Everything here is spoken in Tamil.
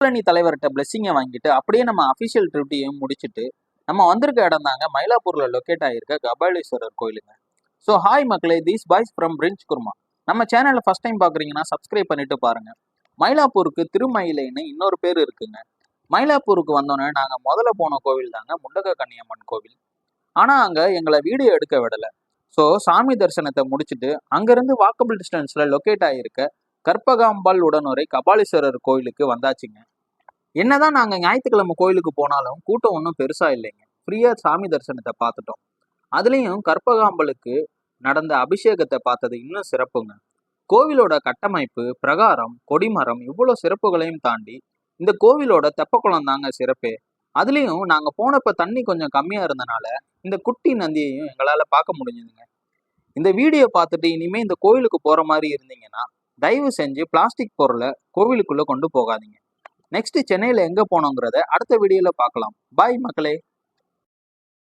கூட்டணி தலைவர்கிட்ட பிளெஸ்ஸிங்கை வாங்கிட்டு அப்படியே நம்ம அஃபிஷியல் ட்ரிப்டையும் முடிச்சுட்டு நம்ம வந்திருக்க இடம் தாங்க மயிலாப்பூரில் லொக்கேட் ஆகிருக்க கபாலீஸ்வரர் கோயிலுங்க. ஸோ ஹாய் மக்களே தீஸ் பாய்ஸ் ஃப்ரம் பிரிஞ்ச் குருமா நம்ம சேனலில் ஃபஸ்ட் டைம் பார்க்குறீங்கன்னா சப்ஸ்கிரைப் பண்ணிட்டு பாருங்கள் மயிலாப்பூருக்கு திருமயிலைன்னு இன்னொரு பேர் இருக்குங்க. மயிலாப்பூருக்கு வந்தோன்னே நாங்கள் முதல்ல போன கோவில் தாங்க முண்டக கன்னியம்மன் கோவில். ஆனால் அங்கே எங்களை வீடியோ எடுக்க விடலை. ஸோ சாமி தரிசனத்தை முடிச்சுட்டு அங்கேருந்து வாக்கபிள் டிஸ்டன்ஸில் லொக்கேட் ஆகியிருக்க கற்பகாம்பாள் உடனுரை கபாலீஸ்வரர் கோயிலுக்கு வந்தாச்சுங்க. என்னதான் நாங்கள் ஞாயிற்றுக்கிழமை கோயிலுக்கு போனாலும் கூட்டம் ஒன்றும் பெருசாக இல்லைங்க. ஃப்ரீயாக சாமி தரிசனத்தை பார்த்துட்டோம். அதுலேயும் கற்பகாம்பலுக்கு நடந்த அபிஷேகத்தை பார்த்தது இன்னும் சிறப்புங்க. கோவிலோட கட்டமைப்பு பிரகாரம் கொடிமரம் இவ்வளோ சிறப்புகளையும் தாண்டி இந்த கோவிலோட தெப்பக்குளம் தாங்க சிறப்பே. அதுலேயும் நாங்கள் போனப்ப தண்ணி கொஞ்சம் கம்மியாக இருந்தனால இந்த குட்டி நந்தியையும் எங்களால் பார்க்க முடிஞ்சுதுங்க. இந்த வீடியோ பார்த்துட்டு இனிமேல் இந்த கோவிலுக்கு போகிற மாதிரி இருந்தீங்கன்னா தயவு செஞ்சு பிளாஸ்டிக் பொருளை கோவிலுக்குள்ளே கொண்டு போகாதீங்க. நெக்ஸ்ட் சென்னையில் எங்கே போனோங்கிறத அடுத்த வீடியோவில் பார்க்கலாம். பாய் மக்களே.